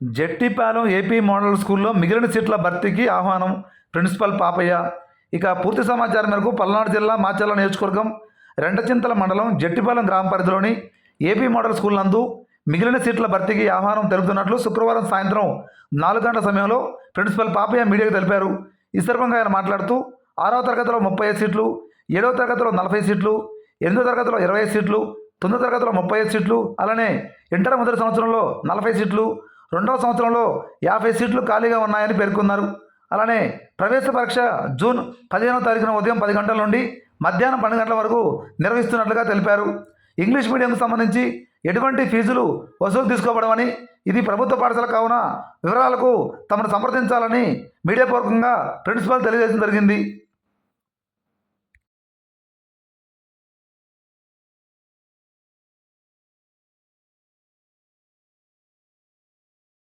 Jattipalem AP model స్కూల్లో మిగిలిన సీట్ల భర్తీకి ఆహ్వానం. ప్రిన్సిపల్ పాపయ్య. ఇక పూర్తి సమాచారం మేరకు పల్నాడు జిల్లా మాచర్ల నియోజకవర్గం రెండచింతల మండలం జట్టిపాలెం గ్రామ పరిధిలోని ఏపీ మోడల్ స్కూల్ నందు మిగిలిన సీట్ల భర్తీకి ఆహ్వానం తెలుపుతున్నట్లు శుక్రవారం సాయంత్రం నాలుగు గంటల సమయంలో ప్రిన్సిపల్ పాపయ్య మీడియాకు తెలిపారు. ఈ సందర్భంగా ఆయన మాట్లాడుతూ ఆరవ తరగతిలో ముప్పై ఐదు సీట్లు ఏడవ తరగతిలో నలభై సీట్లు ఎనిమిదో తరగతిలో ఇరవై సీట్లు తొమ్మిదో తరగతిలో ముప్పై ఐదు సీట్లు అలానే ఇంటర్ మొదటి సంవత్సరంలో నలభై సీట్లు రెండవ సంవత్సరంలో యాభై సీట్లు ఖాళీగా ఉన్నాయని పేర్కొన్నారు. అలానే ప్రవేశ పరీక్ష జూన్ పదిహేనవ తారీఖున ఉదయం పది గంటల నుండి మధ్యాహ్నం పన్నెండు గంటల వరకు నిర్వహిస్తున్నట్లుగా తెలిపారు. ఇంగ్లీష్ మీడియంకు సంబంధించి ఎటువంటి ఫీజులు వసూలు తీసుకోవడమని ఇది ప్రభుత్వ పాఠశాల కావున వివరాలకు తమను సంప్రదించాలని మీడియా పూర్వకంగా ప్రిన్సిపల్ తెలియజేయడం జరిగింది.